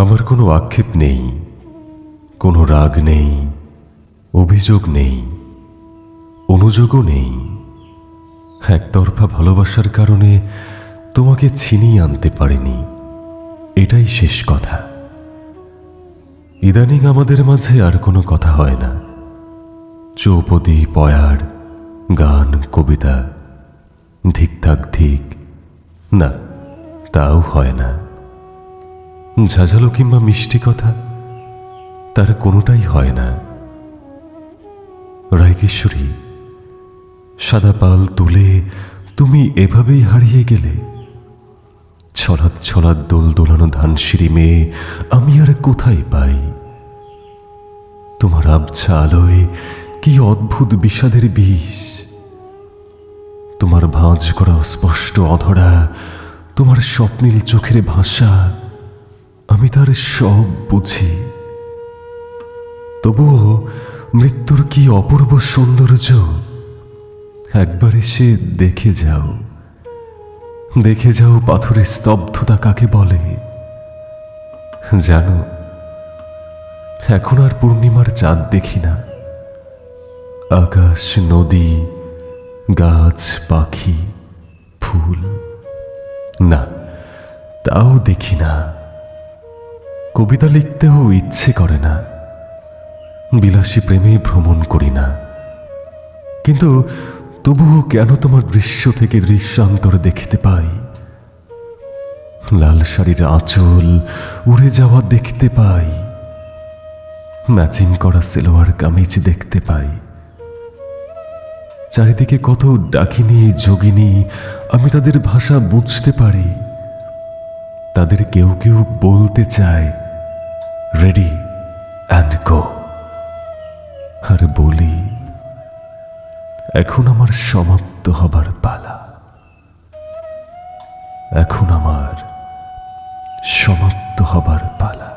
আমার কোনো আক্ষেপ নেই, কোনো রাগ নেই, অভিযোগ নেই, অনুযোগও নেই। একতরফা ভালোবাসার কারণে তোমাকে ছিনিয়ে আনতে পারিনি, এটাই শেষ কথা। ইদানিং আমাদের মাঝে আর কোনো কথা হয় না। চৌপদী পয়ার গান, কবিতা ধিকথাক ধিক, না, তাও হয় না। ঝাঝালো কিংবা মিষ্টি কথা, তার কোনোটাই হয় না। রায়কেশ্বরী সাদা পাল তুলে তুমি এভাবেই হারিয়ে গেলে। ছলাৎ ছলাৎ দোল দোলানো ধান সিঁড়ি মেয়ে, আমি আর কোথায় পাই? তোমার আবছা আলোয় কি অদ্ভুত বিষাদের বিষ? তোমার ভাঁজ করা অস্পষ্ট অধরা, তোমার স্বপ্নীল চোখের ভাষা আমি তার সব বুঝি। তবুও মৃত্যুর কি অপূর্ব সৌন্দর্য? একবার এসে দেখে যাও। দেখে যাও পাথরের স্তব্ধতা কাকে বলে। জানো, এখন আর পূর্ণিমার চাঁদ দেখি না। আকাশ, নদী, গাছ, পাখি, ফুল। না, তাও দেখি না। কবিতা লিখতেও ইচ্ছে করে না। বিলাসী প্রেমে ভ্রমণ করি না। কিন্তু তবুও কেন তোমার দৃশ্য থেকে দৃশ্যান্তর দেখতে পাই? লাল শাড়ির আঁচল উড়ে যাওয়া দেখতে পাই। ম্যাচিং করা সেলোয়ার কামিজ দেখতে পাই। চারিদিকে কত ডাকিনি, যোগিনী, আমি তাদের ভাষা বুঝতে পারি। তাদের কেউ কেউ বলতে চায় রেডি অ্যান্ড গো আর বলি, এখন আমার সমাপ্ত হবার পালা। এখন আমার সমাপ্ত হবার পালা।